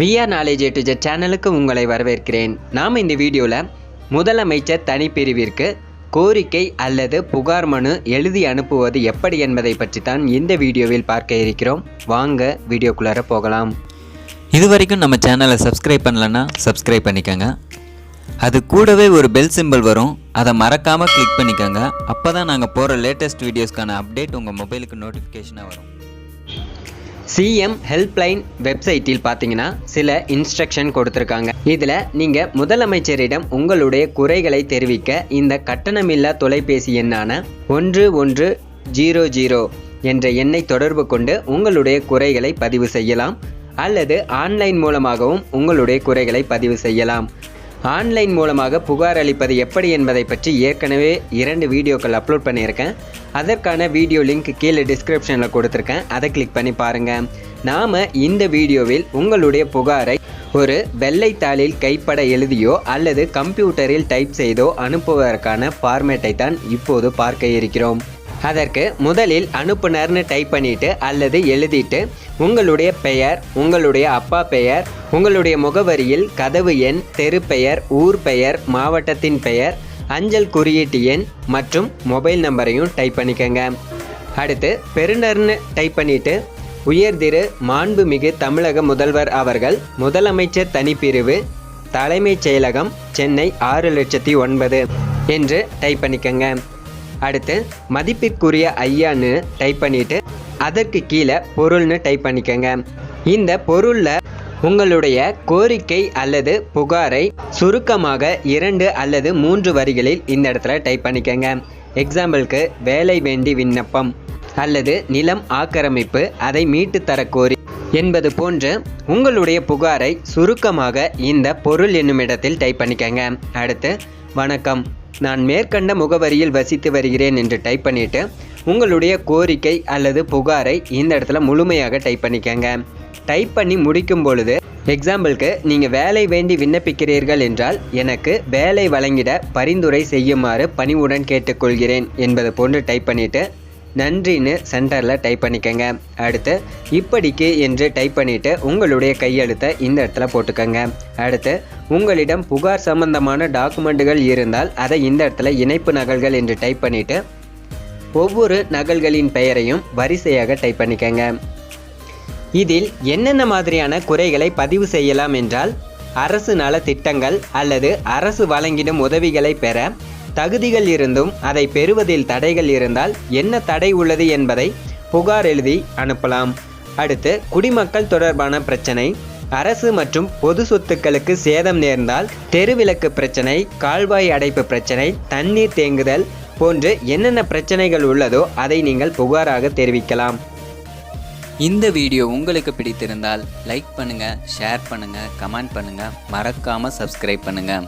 VR knowledge to Z சேனலுக்கு உங்களை வரவேற்கிறேன். நாம் இந்த வீடியோவில் முதலமைச்சர் தனிப்பிரிவிற்கு கோரிக்கை அல்லது புகார் மனு எழுதி அனுப்புவது எப்படி என்பதை பற்றி தான் இந்த வீடியோவில் பார்க்க இருக்கிறோம். வாங்க வீடியோக்குள்ளார போகலாம். இது வரைக்கும் நம்ம சேனலை சப்ஸ்கிரைப் பண்ணலன்னா சப்ஸ்கிரைப் பண்ணிக்கோங்க. அது கூடவே ஒரு பெல் சிம்பிள் வரும். அதை மறக்காமல் கிளிக் பண்ணிக்கோங்க. அப்போ தான் நாங்கள் போகிற லேட்டஸ்ட் வீடியோஸ்க்கான அப்டேட் உங்கள் மொபைலுக்கு நோட்டிஃபிகேஷனாக வரும். சிஎம் ஹெல்ப்லைன் வெப்சைட்டில் பார்த்தீங்கன்னா சில இன்ஸ்ட்ரக்ஷன் கொடுத்துருக்காங்க. இதில் நீங்கள் முதலமைச்சரிடம் உங்களுடைய குறைகளை தெரிவிக்க இந்த கட்டணமில்லா தொலைபேசி எண்ணான ஒன்று ஒன்று ஜீரோ ஜீரோ என்ற எண்ணை தொடர்பு கொண்டு உங்களுடைய குறைகளை பதிவு செய்யலாம். அல்லது ஆன்லைன் மூலமாகவும் உங்களுடைய குறைகளை பதிவு செய்யலாம். ஆன்லைன் மூலமாக புகார் அளிப்பது எப்படி என்பதை பற்றி ஏற்கனவே இரண்டு வீடியோக்கள் அப்லோட் பண்ணியிருக்கேன். அதற்கான வீடியோ லிங்க் கீழே டிஸ்கிரிப்ஷனில் கொடுத்துருக்கேன். அதை கிளிக் பண்ணி பாருங்கள் நாம் இந்த வீடியோவில் உங்களுடைய புகாரை ஒரு வெள்ளைத்தாளில் கைப்பட எழுதியோ அல்லது கம்ப்யூட்டரில் டைப் செய்தோ அனுப்புவதற்கான ஃபார்மேட்டை தான் இப்போது பார்க்க இருக்கிறோம். அதற்கு முதலில் அனுப்புனர்னு டைப் பண்ணிட்டு அல்லது எழுதிட்டு உங்களுடைய பெயர் உங்களுடைய அப்பா பெயர் உங்களுடைய முகவரியில் கதவு எண் தெரு பெயர் ஊர் பெயர் மாவட்டத்தின் பெயர் அஞ்சல் குறியீட்டு எண் மற்றும் மொபைல் நம்பரையும் டைப் பண்ணிக்கோங்க. அடுத்து பெருநர்னு டைப் பண்ணிட்டு உயர்திரு மாண்புமிகு தமிழக முதல்வர் அவர்கள் முதலமைச்சர் தனிப்பிரிவு தலைமைச் செயலகம் சென்னை ஆறு லட்சத்தி ஒன்பது என்று டைப் பண்ணிக்கோங்க. அடுத்து மதிப்பிற்குரிய ஐயான்னு டைப் பண்ணிட்டு அதற்கு கீழே பொருள்னு டைப் பண்ணிக்கோங்க. இந்த பொருளில் உங்களுடைய கோரிக்கை அல்லது புகாரை சுருக்கமாக இரண்டு அல்லது மூன்று வரிகளில் இந்த இடத்துல டைப் பண்ணிக்கோங்க. எக்ஸாம்பிளுக்கு வேலை வேண்டி விண்ணப்பம் அல்லது நிலம் ஆக்கிரமிப்பு அதை மீட்டு தர கோரி என்பது போன்று உங்களுடைய புகாரை சுருக்கமாக இந்த பொருள் என்னும் இடத்தில் டைப் பண்ணிக்கங்க. அடுத்து வணக்கம். நான் மேற்கண்ட முகவரியில் வசித்து வருகிறேன் என்று டைப் பண்ணிட்டு உங்களுடைய கோரிக்கை அல்லது புகாரை இந்த இடத்துல முழுமையாக டைப் பண்ணிக்கங்க. டைப் பண்ணி முடிக்கும் பொழுது எக்ஸாம்பிளுக்கு நீங்கள் வேலை வேண்டி விண்ணப்பிக்கிறீர்கள் என்றால் எனக்கு வேலை வழங்கிட பரிந்துரை செய்யுமாறு பணிவுடன் கேட்டுக்கொள்கிறேன் என்பது போன்று டைப் பண்ணிவிட்டு நன்றின்னு சென்டரில் டைப் பண்ணிக்கங்க. அடுத்து இப்படிக்கு என்று டைப் பண்ணிவிட்டு உங்களுடைய கையெழுத்தை இந்த இடத்துல போட்டுக்கோங்க. அடுத்து உங்களிடம் புகார் சம்பந்தமான டாக்குமெண்ட்டுகள் இருந்தால் அதை இந்த இடத்துல இணைப்பு நகல்கள் என்று டைப் பண்ணிவிட்டு ஒவ்வொரு நகல்களின் பெயரையும் வரிசையாக டைப் பண்ணிக்கோங்க. இதில் என்னென்ன மாதிரியான குறைகளை பதிவு செய்யலாம் என்றால் அரசு நல திட்டங்கள் அல்லது அரசு வழங்கிடும் உதவிகளை பெற தகுதிகள் இருந்தும் அதை பெறுவதில் தடைகள் இருந்தால் என்ன தடை உள்ளது என்பதை புகார் எழுதி அனுப்பலாம். அடுத்து குடிமக்கள் தொடர்பான பிரச்சனை. அரசு மற்றும் பொது சொத்துக்களுக்கு சேதம் நேர்ந்தால் தெருவிளக்கு பிரச்சனை கால்வாய் அடைப்பு பிரச்சனை தண்ணீர் தேங்குதல் போன்று என்னென்ன பிரச்சனைகள் உள்ளதோ அதை நீங்கள் புகாராக தெரிவிக்கலாம். இந்த வீடியோ உங்களுக்கு பிடித்திருந்தால் லைக் பண்ணுங்கள் ஷேர் பண்ணுங்கள் கமெண்ட் பண்ணுங்கள் மறக்காமல் சப்ஸ்கிரைப் பண்ணுங்கள்